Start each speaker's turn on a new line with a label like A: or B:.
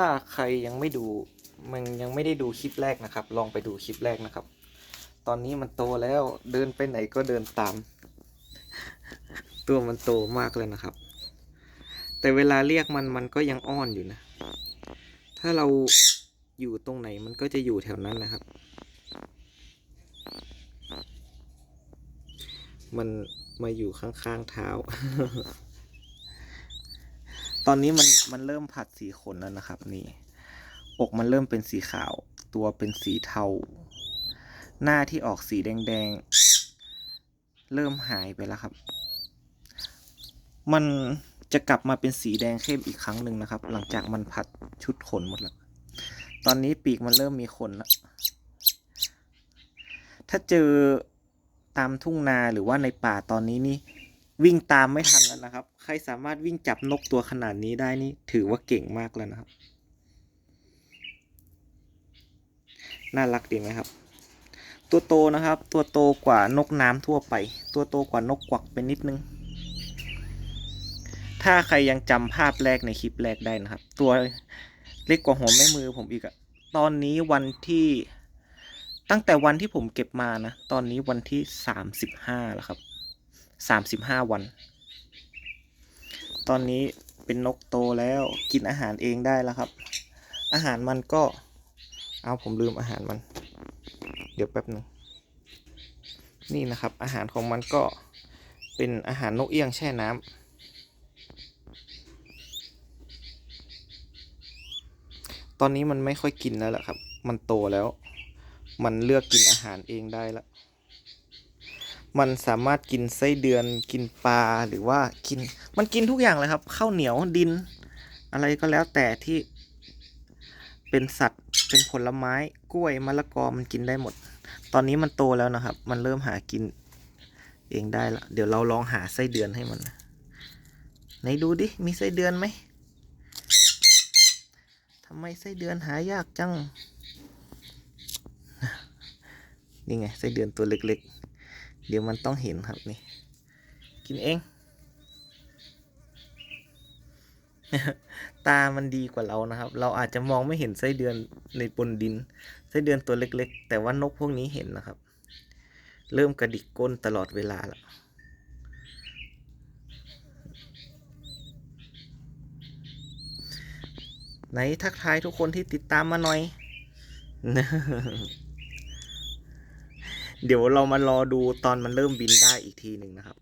A: ถ้าใครยังไม่ดูมันยังไม่ได้ดูคลิปแรกนะครับ ลองไปดูคลิปแรกนะครับ ตอนนี้มันโตแล้วเดินไปไหนก็เดินตาม ตัวมันโตมากเลยนะครับ แต่เวลาเรียกมันมันก็ยังอ้อนอยู่นะ ถ้าเราอยู่ตรงไหนมันก็จะอยู่แถวนั้นนะครับ มันมาอยู่ข้างๆเท้า ตอนนี้มันมันเริ่มผัดสีขนแล้วนะครับ นี่อกมันเริ่มเป็นสีขาว ตัวเป็นสีเทา หน้าที่ออกสีแดงๆ เริ่มหายไปแล้วครับ มันจะกลับมาเป็นสีแดงเข้มอีกครั้งหนึ่งนะครับ หลังจากมันผัดชุดขนหมดแล้ว ตอนนี้ปีกมันเริ่มมีขนแล้ว ถ้าเจอตามทุ่งนาหรือว่าในป่าตอนนี้นี่ วิ่งตามไม่ทันแล้วนะครับ ใครสามารถวิ่งจับนกตัวขนาดนี้ได้นี่ถือว่าเก่งมากแล้วนะครับ น่ารักดีไหมครับ ตัวโตนะครับ ตัวโตกว่านกน้ำทั่วไป ตัวโตกว่านกกวักไปนิดนึง ถ้าใครยังจำภาพแรกในคลิปแรกได้นะครับ ตัวเล็กกว่าหัวแม่มือผมอีกอะตอนนี้วันที่ตั้งแต่วันที่ผมเก็บมานะ ตอนนี้วันที่สามสิบห้าแล้วครับ สามสิบห้าวัน ตอนนี้เป็นนกโตแล้วกินอาหารเองได้แล้วครับ อาหารมันก็ เอาผมลืมอาหารมัน เดี๋ยวแป๊บหนึ่งนี่นะครับ อาหารของมันก็เป็นอาหารนกเอี้ยงแช่น้ำตอนนี้มันไม่ค่อยกินแล้วแหละครับ มันโตแล้ว มันเลือกกินอาหารเองได้แล้ว มันสามารถกินไส้เดือนกินปลาหรือว่ากิน มันกินทุกอย่างเลยครับข้าวเหนียวดิน อะไรก็แล้วแต่ที่เป็นสัตว์เป็นผลไม้กล้วยมะละกอมันกินได้หมด ตอนนี้มันโตแล้วนะครับ มันเริ่มหากินเองได้ละเดี๋ยวเราลองหาไส้เดือนให้มันไหนดูดิมีไส้เดือนไหมทำไมไส้เดือนหายากจัง นี่ไงไส้เดือนตัวเล็ก เดี๋ยวมันต้องเห็นครับนี่ กินเอง ตามันดีกว่าเรานะครับ เราอาจจะมองไม่เห็นไส้เดือนในบนดิน ไส้เดือนตัวเล็ก ๆ แต่ว่านกพวกนี้เห็นนะครับ เริ่มกระดิกก้นตลอดเวลาแล้วไหนทักทายทุกคนที่ติดตามมาหน่อย เดี๋ยวเรามารอดูตอนมันเริ่มบินได้อีกทีหนึ่งนะครับ